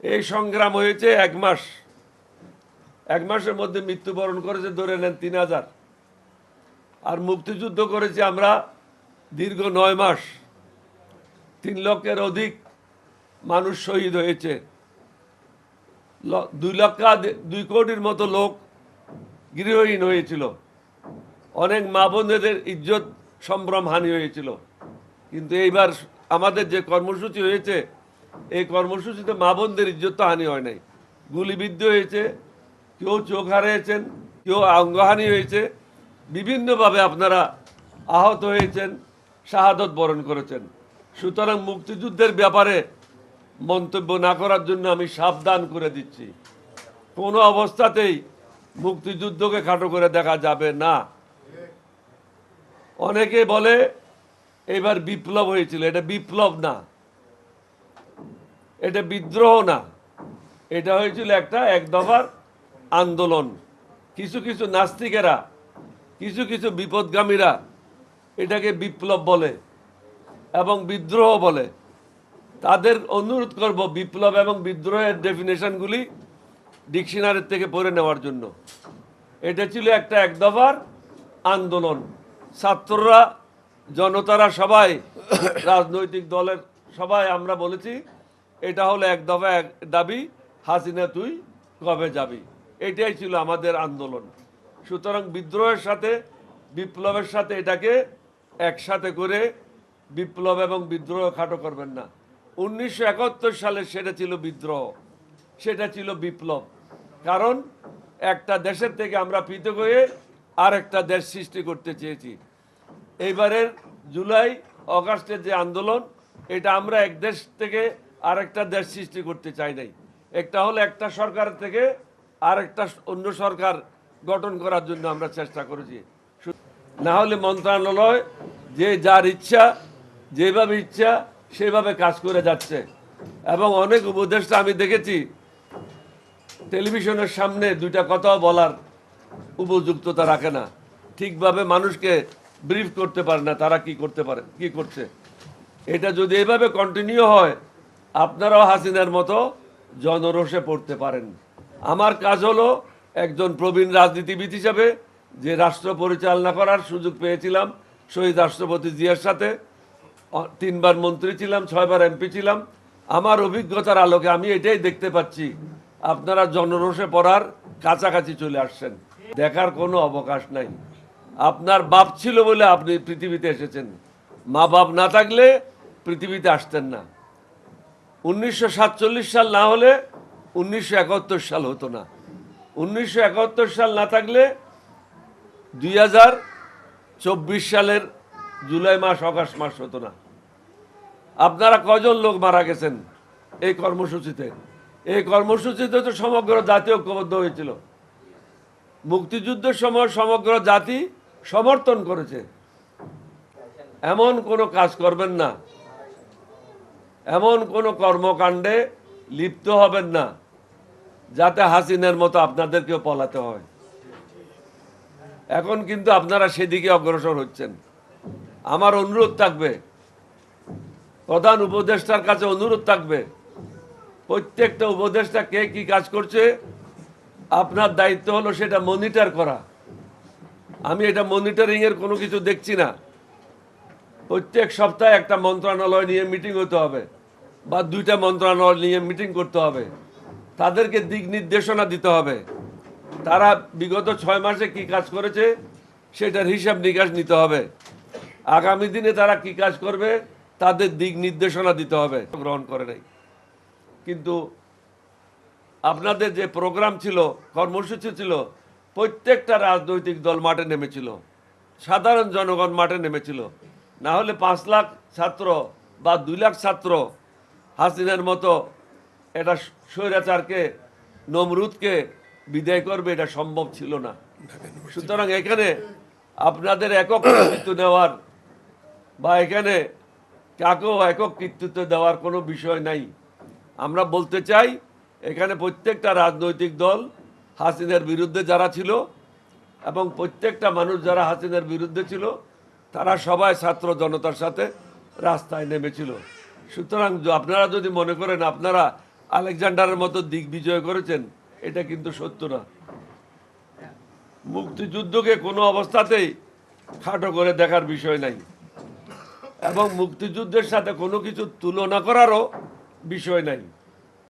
এই সংগ্রাম হয়েছে এক মাস। এক মাসের মধ্যে মৃত্যুবরণ করেছে, ধরে নেন তিন হাজার। আর মুক্তিযুদ্ধ করেছি আমরা দীর্ঘ নয় মাস। তিন লক্ষের অধিক মানুষ শহীদ হয়েছে। দুই লক্ষ দুই কোটির মতো লোক গৃহহীন হয়েছিল। অনেক মা বোনেদের ইজ্জত সম্ভ্রম হানি হয়েছিল। কিন্তু এইবার আমাদের যে কর্মসূচি হয়েছে এই কর্মসূচিতে মা বোনদের ইজ্জত হানি হয় নাই। গুলিবিদ্ধ হয়েছে, কেউ চোখ হারিয়েছেন কেউ অঙ্গহানি হয়েছে, বিভিন্নভাবে আপনারা আহত হয়েছেন, শাহাদত বরণ করেছেন। সুতরাং মুক্তিযুদ্ধের ব্যাপারে মন্তব্য না করার জন্য আমি সাবধান করে দিচ্ছি। কোনো অবস্থাতেই মুক্তিযুদ্ধকে খাটো করে দেখা যাবে না। অনেকে বলে, এবার বিপ্লব হয়েছিল। এটা বিপ্লব না। এটা বিদ্রোহ না। এটা হয়েছিল একটা এক দফার আন্দোলন। কিছু কিছু নাস্তিকেরা, কিছু কিছু বিপদগামীরা এটাকে বিপ্লব বলে এবং বিদ্রোহ বলে। তাদের অনুরোধ করব বিপ্লব এবং বিদ্রোহের ডেফিনেশনগুলি ডিকশনারির থেকে পড়ে নেওয়ার জন্য। এটা ছিল একটা এক দফার আন্দোলন। ছাত্ররা, জনতারা সবাই, রাজনৈতিক দলের সবাই আমরা বলেছি এটা হলো এক দফা, এক দাবি, হাসিনা তুই কবে যাবি? এটাই ছিল আমাদের আন্দোলন। সুতরাং বিদ্রোহের সাথে, বিপ্লবের সাথে এটাকে একসাথে করে বিপ্লব এবং বিদ্রোহ খাটো করবেন না। উনিশশো একাত্তর সালে সেটা ছিল বিদ্রোহ, সেটা ছিল বিপ্লব। কারণ একটা দেশের থেকে আমরা পৃথক হয়ে আর একটা দেশ সৃষ্টি করতে চেয়েছি। এইবারের জুলাই, অগাস্টের যে আন্দোলন, এটা আমরা এক দেশ থেকে আরেকটা দেশ সৃষ্টি করতে চাই নাই। একটা হলো একটা সরকার থেকে আরেকটা অন্য সরকার গঠন করার জন্য আমরা চেষ্টা করেছি। না হলে মন্ত্রণালয় যে যার ইচ্ছা, যেভাবে ইচ্ছা সেভাবে কাজ করে যাচ্ছে। এবং অনেক উপদেষ্টা আমি দেখেছি, টেলিভিশনের সামনে দুইটা কথাও বলার উপযুক্ততা রাখে না। ঠিকভাবে মানুষকে ব্রিফ করতে পারে না, তারা কি করতে পারে, কি করছে। এটা যদি এভাবে কন্টিনিউ হয় আপনারাও হাসিনার মতো জনরোষে পড়তে পারেন। আমার কাজ হলো একজন প্রবীণ রাজনীতিবিদ হিসাবে যে রাষ্ট্র পরিচালনা করার সুযোগ পেয়েছিলাম, শহীদ রাষ্ট্রপতি জিয়ার সাথে তিনবার মন্ত্রী ছিলাম, ছয়বার এমপি ছিলাম। আমার অভিজ্ঞতার আলোকে আমি এটাই দেখতে পাচ্ছি, আপনারা জনরোষে পড়ার কাছাকাছি চলে আসছেন। দেখার কোনো অবকাশ নাই। আপনার বাপ ছিল বলে আপনি পৃথিবীতে এসেছেন। মা বাপ না থাকলে পৃথিবীতে আসতেন না। উনিশশো সাতচল্লিশ সাল না হলে উনিশশো একাত্তর সাল হতো না। উনিশশো একাত্তর সাল না থাকলে দুই হাজার চব্বিশ সালের জুলাই মাস, অগাস্ট মাস হতো না। আপনারা কজন লোক মারা গেছেন এই কর্মসূচিতে? এই কর্মসূচিতে তো সমগ্র জাতি ঐক্যবদ্ধ হয়েছিল। মুক্তিযুদ্ধের সময় সমগ্র জাতি সমর্থন করেছে। এমন কোনো কাজ করবেন না। এমন কোনো কর্মকাণ্ডে লিপ্ত হবেন না, যাতে হাসিনের মতো আপনাদেরকেও পলাতে হয়। এখন কিন্তু আপনারা সেদিকে অগ্রসর হচ্ছেন। আমার অনুরোধ থাকবে, প্রধান উপদেষ্টার কাছে অনুরোধ থাকবে, প্রত্যেকটা উপদেষ্টা কে কি কাজ করছে, আপনার দায়িত্ব হলো সেটা মনিটর করা। আমি এটা মনিটরিং এর কোনো কিছু দেখছি না। প্রত্যেক সপ্তাহে একটা মন্ত্রণালয় নিয়ে মিটিং হতে হবে। বা দুইটা মন্ত্রণালয় নিয়ে মিটিং করতে হবে। তাদেরকে দিক নির্দেশনা দিতে হবে। তারা বিগত ছয় মাসে কি কাজ করেছে, সেটার হিসাব নিকাশ নিতে হবে। আগামী দিনে তারা কি কাজ করবে, তাদের দিক নির্দেশনা দিতে হবে। গ্রহণ করে নাই। কিন্তু আপনাদের যে প্রোগ্রাম ছিল, কর্মসূচি ছিল, প্রত্যেকটা রাজনৈতিক দল মাঠে নেমেছিল। সাধারণ জনগণ মাঠে নেমেছিল। না হলে পাঁচ লাখ ছাত্র বা দুই লাখ ছাত্র হাসিনের মতো এটা স্বৈরাচারকে নমরুদকে বিদায় করবে এটা সম্ভব ছিল না। সুতরাং এখানে আপনাদের একক কৃতিত্ব নেওয়ার বা এখানে কাকেও একক কৃতিত্ব দেওয়ার কোনো বিষয় নাই। আমরা বলতে চাই এখানে প্রত্যেকটা রাজনৈতিক দল হাসিনের বিরুদ্ধে যারা ছিল এবং প্রত্যেকটা মানুষ যারা হাসিনের বিরুদ্ধে ছিল তারা সবাই ছাত্র জনতার সাথে রাস্তায় নেমেছিল। সুতরাং আপনারা যদি মনে করেন আপনারা আলেকজান্ডারের মতো দিক বিজয় করেছেন, এটা কিন্তু সত্য না। মুক্তিযুদ্ধকে কোনো অবস্থাতেই খাটো করে দেখার বিষয় নাই। এবং মুক্তিযুদ্ধের সাথে কোনো কিছু তুলনা করারও বিষয় নাই।